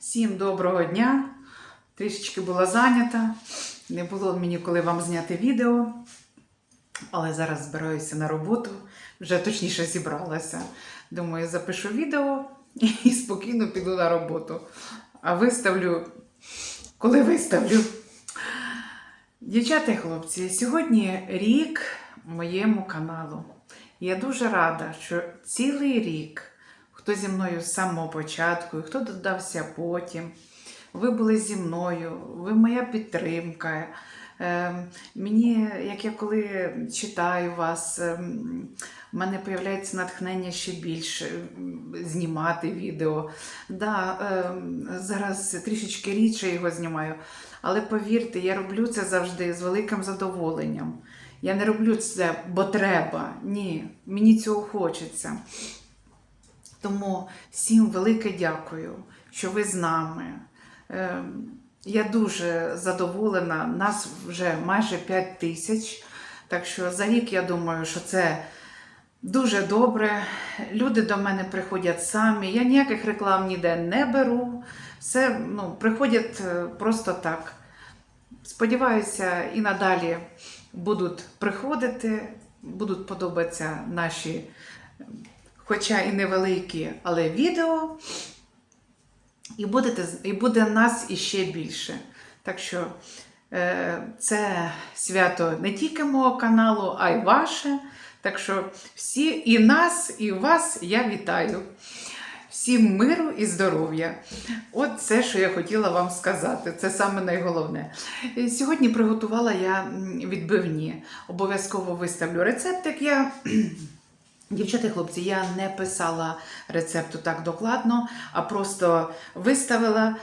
Всім доброго дня. Трішечки була зайнята. Не було мені коли вам зняти відео. Але зараз збираюся на роботу, вже точніше зібралася. Думаю, запишу відео і спокійно піду на роботу. А виставлю, коли виставлю. Дівчата і хлопці, сьогодні рік моєму каналу. Я дуже рада, що цілий рік, хто зі мною з самого початку, і хто додався потім, ви були зі мною, ви моя підтримка. Е, мені, як я коли читаю вас, е, в мене з'являється натхнення ще більше знімати відео. Да, зараз трішечки рідше його знімаю, але повірте, я роблю це завжди з великим задоволенням. Я не роблю це, бо треба. Ні, мені цього хочеться. Тому всім велике дякую, що ви з нами. Е, Я дуже задоволена. Нас вже майже 5 тисяч. Так що за рік я думаю, що це дуже добре. Люди до мене приходять самі. Я ніяких реклам ніде не беру. Все ну, приходять е, просто так. Сподіваюся, і надалі будуть приходити, будуть подобатися наші, хоча і невеликі, але відео. І, будете, і буде нас іще більше. Так що е, це свято не тільки мого каналу, а й ваше. Так що всі і нас, і вас я вітаю. Всім миру і здоров'я. От це, що я хотіла вам сказати. Це саме найголовне. Е, Сьогодні приготувала я відбивні. Обов'язково виставлю рецептик. Я Дівчата хлопці, я не писала рецепту так докладно, а просто виставила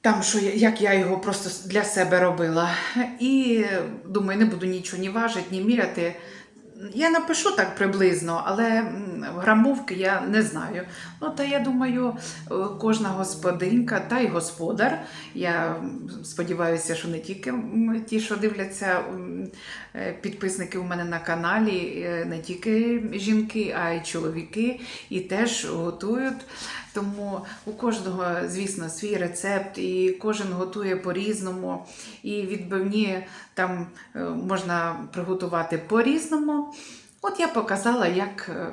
там, що як я його просто для себе робила. І думаю, не буду нічого ні важити, ні міряти. Я напишу так приблизно, але грамовки я не знаю. Ну, та я думаю, е, кожна господинька та й господар. Я сподіваюся, що не тільки ті, що дивляться е, підписники у мене на каналі, е, не тільки жінки, а й чоловіки, і теж готують. Тому у кожного, звісно, свій рецепт, і кожен готує по-різному. І відбивні там е, можна приготувати по-різному. От я показала, як е,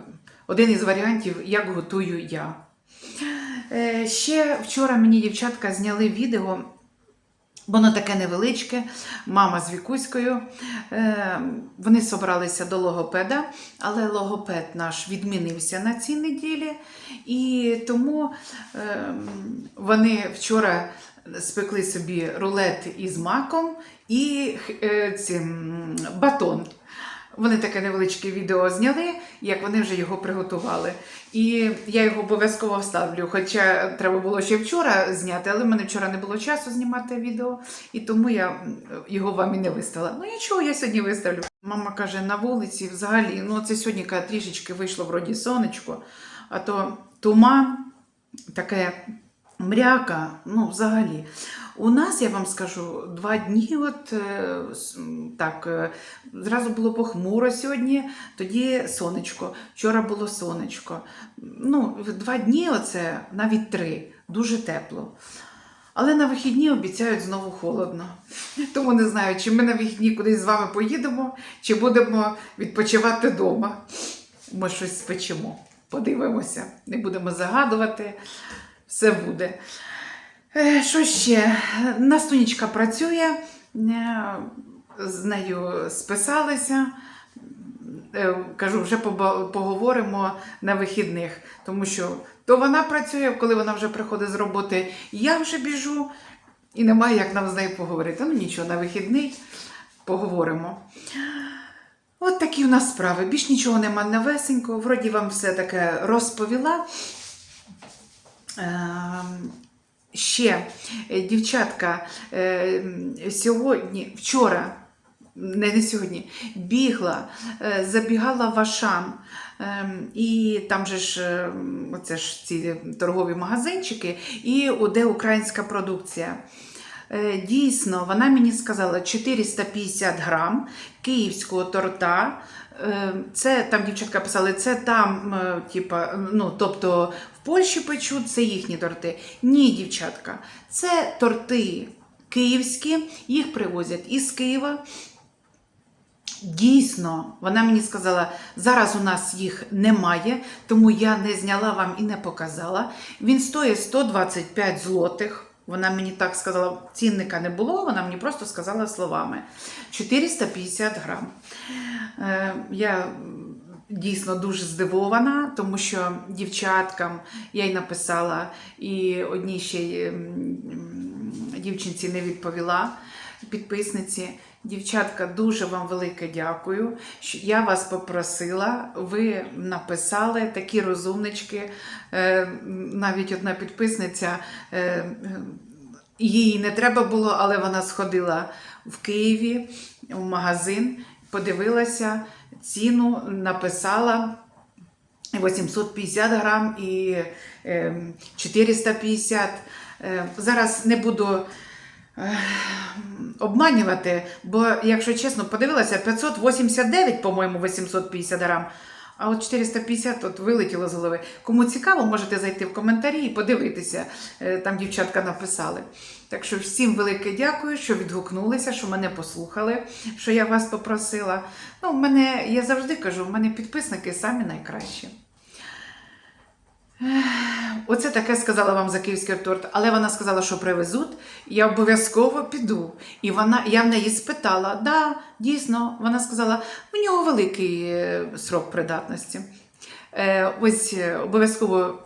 один із варіантів, як готую я. Е, Ще вчора мені дівчатка зняли відео. Воно таке невеличке, мама з Вікуською. Е, Вони собралися до логопеда, але логопед наш відмінився на цій неділі. І тому е, вони вчора спекли собі рулет із маком і е, цим, батон. Вони таке невеличке відео зняли, як вони вже його приготували. І я його обов'язково вставлю. Хоча треба було ще вчора зняти, але в мене вчора не було часу знімати відео, і тому я його вам і не виставила. Ну нічого, я сьогодні виставлю. Мама каже, на вулиці взагалі, ну це сьогодні трішечки вийшло вроді сонечко, а то туман, таке мряка, ну взагалі. У нас, я вам скажу, два дні, от е, так, е, зразу було похмуро сьогодні, тоді сонечко. Вчора було сонечко. Ну, два дні, оце, навіть три, дуже тепло. Але на вихідні обіцяють знову холодно. Тому не знаю, чи ми на вихідні кудись з вами поїдемо, чи будемо відпочивати вдома. Ми щось спечемо. Подивимося, не будемо загадувати. Все буде. Е, Що ще? Настунічка працює, е, з нею списалися. Е, Кажу, вже поговоримо на вихідних, тому що то вона працює, коли вона вже приходить з роботи, я вже біжу, і немає як нам з нею поговорити. Ну нічого, на вихідний поговоримо. От такі у нас справи. Більш нічого нема новесенького. Вроді вам все таке розповіла. Ем, Ще, е, дівчатка, е, сьогодні, вчора, не, не сьогодні, бігла, е, забігала в Ашан, ем, і там же ж, е, оце ж ці торгові магазинчики, і де українська продукція. Дійсно, вона мені сказала 450 грам київського торта. Е, Це там дівчатка писали, це там, е, типа, ну, тобто в Польщі печуть, це їхні торти. Ні, дівчатка, це торти київські, їх привозять із Києва. Дійсно, вона мені сказала, зараз у нас їх немає, тому я не зняла вам і не показала. Він стоїть 125 злотих. Вона мені так сказала, цінника не було, вона мені просто сказала словами. 450 грам. Е, я дійсно дуже здивована, тому що дівчаткам я й написала, і одній ще дівчинці не відповіла підписниці. Дівчатка, дуже вам велике дякую. Я вас попросила, ви написали такі розумнички. Е, Навіть одна підписниця, е, їй не треба було, але вона сходила в Києві в магазин, подивилася ціну, написала. 850 грам і е, 450. Е, Зараз не буду обманювати, бо, якщо чесно, подивилася, 589, по-моєму, 850 грам. А от 450 от вилетіло з голови. Кому цікаво, можете зайти в коментарі і подивитися. Е, Там дівчатка написали. Так що всім велике дякую, що відгукнулися, що мене послухали, що я вас попросила. Ну, мене, я завжди кажу, в мене підписники самі найкращі. Оце таке сказала вам за київський торт, але вона сказала, що привезуть, я обов'язково піду. І вона, я в неї спитала, да, дійсно, вона сказала, у нього великий е, срок придатності. Е, ось е, обов'язково,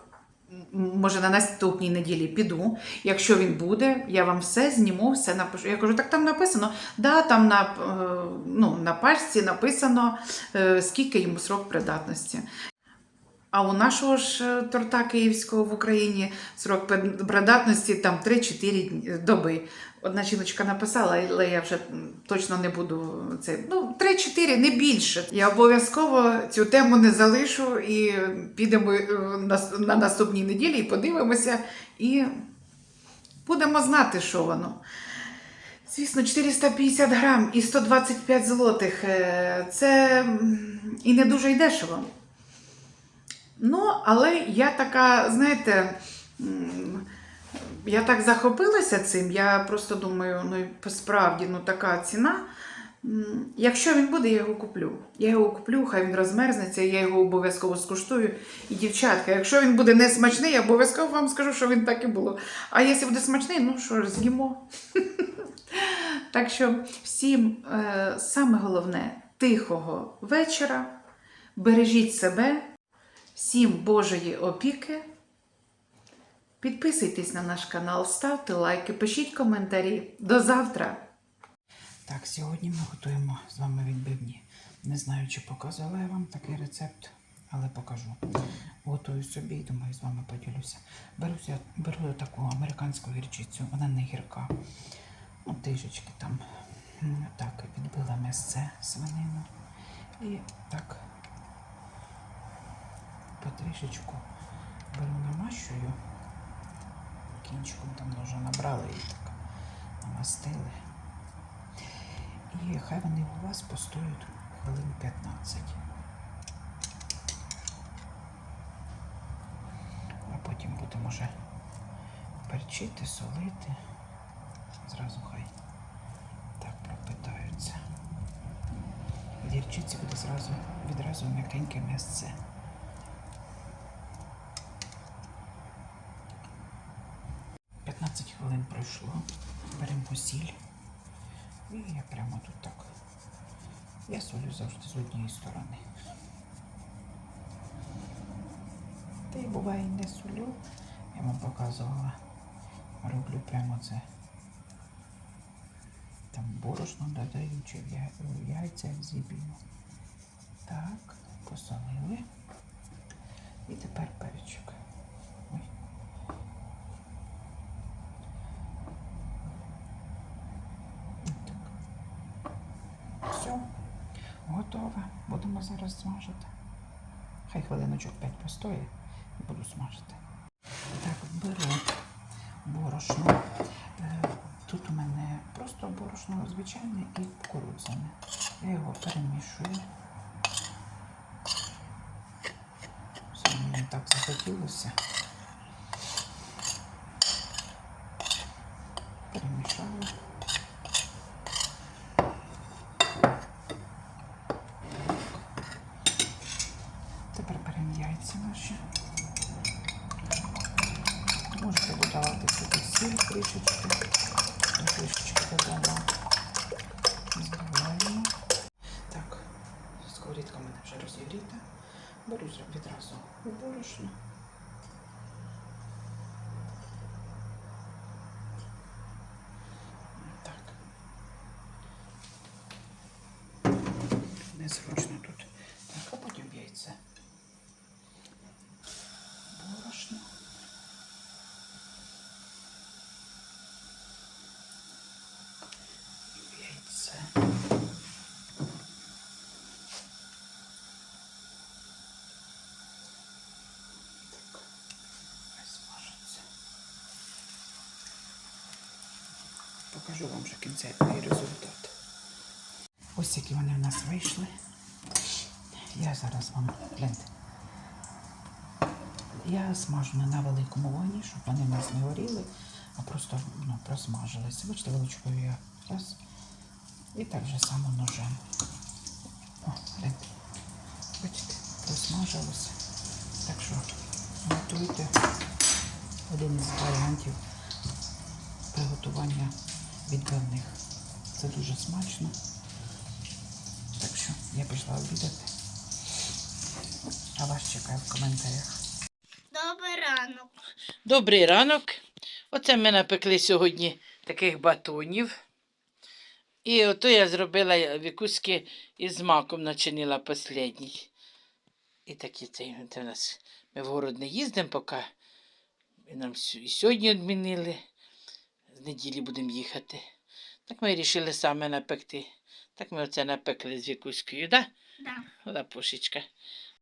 може, на наступній неділі піду. Якщо він буде, я вам все зніму, все напишу. Я кажу, так там написано, да, там на, е, ну, на пачці написано, скільки йому срок придатності. А у нашого ж е, торта київського в Україні срок придатності там 3-4 доби. Одна жіночка написала, але я вже точно не буду це. Ну, 3-4, не більше. Я обов'язково цю тему не залишу і підемо е, на, на наступній неділі і подивимося, і будемо знати, що воно. Звісно, 450 грам і 125 злотих. е, Це і не дуже й дешево. Ну, але я така, знаєте, я так захопилася цим, я просто думаю, ну справді, ну така ціна. Якщо він буде, я його куплю. Я його куплю, хай він розмерзнеться, я його обов'язково скуштую. І дівчатка, якщо він буде не смачний, я обов'язково вам скажу, що він так і було. А якщо буде смачний, ну що ж, з'їмо. Так що всім е, саме головне тихого вечора. Бережіть себе. Всім Божої опіки. Підписуйтесь на наш канал, ставте лайки, пишіть коментарі. До завтра! Так, сьогодні ми готуємо з вами відбивні. Не знаю, чи показувала я вам такий рецепт, але покажу. Готую собі і думаю, з вами поділюся. Беруся, беру таку американську гірчицю, вона не гірка. От трішечки там так відбила м'ясце свинину. І так потрішечку беру намащую. Кінчиком там ножа набрали і так намастили. І хай вони у вас постоять хвилин 15. А потім будемо вже перчити, солити. Зразу хай так пропитаються. В гірчиці буде зразу, відразу м'якеньке м'ясце. П'ятнадцять хвилин пройшло. Беремо сіль. І я прямо тут так. Я солю завжди з однієї сторони. Та й буває не солю. Я вам показувала. Роблю прямо це. Там борошно додаю чи яйця зіб'ю. Так, посолили. І тепер перчик. готове. Будемо зараз смажити. Хай хвилиночок 5 постоє і буду смажити. Так, беру борошно. Е, тут у мене просто борошно звичайне і кукурудзяне. Я його перемішую. Все мені так захотілося. Перемішаю. Трішечки. Трішечки додала. Збиваємо. Так, сковорідка в мене вже розігріта. Беру відразу борошно. Так. Незручно тут. Так, а потім яйце. Борошно. Яйце. Так, хай смажиться. Покажу вам вже кінцевий результат. Ось які вони в нас вийшли. Я зараз вам гляньте. Я смажу на великому вогні, щоб вони в нас не горіли, а просто ну, просмажилися. Бачите, величкою я раз. І так же само ножем. О, гляньте. Бачите, просмажилося. Так що готуйте один із варіантів приготування відбивних. Це дуже смачно. Так що я пішла обідати. А вас чекаю в коментарях. Добрий ранок. Добрий ранок. Оце ми напекли сьогодні таких батонів. І ото я зробила вікуски із маком начинила останній. І такі це, це у нас. Ми в город не їздимо поки. І нам і сьогодні відмінили. З неділі будемо їхати. Так ми вирішили саме напекти. Так ми оце напекли з вікуською, да? Да. Лапушечка.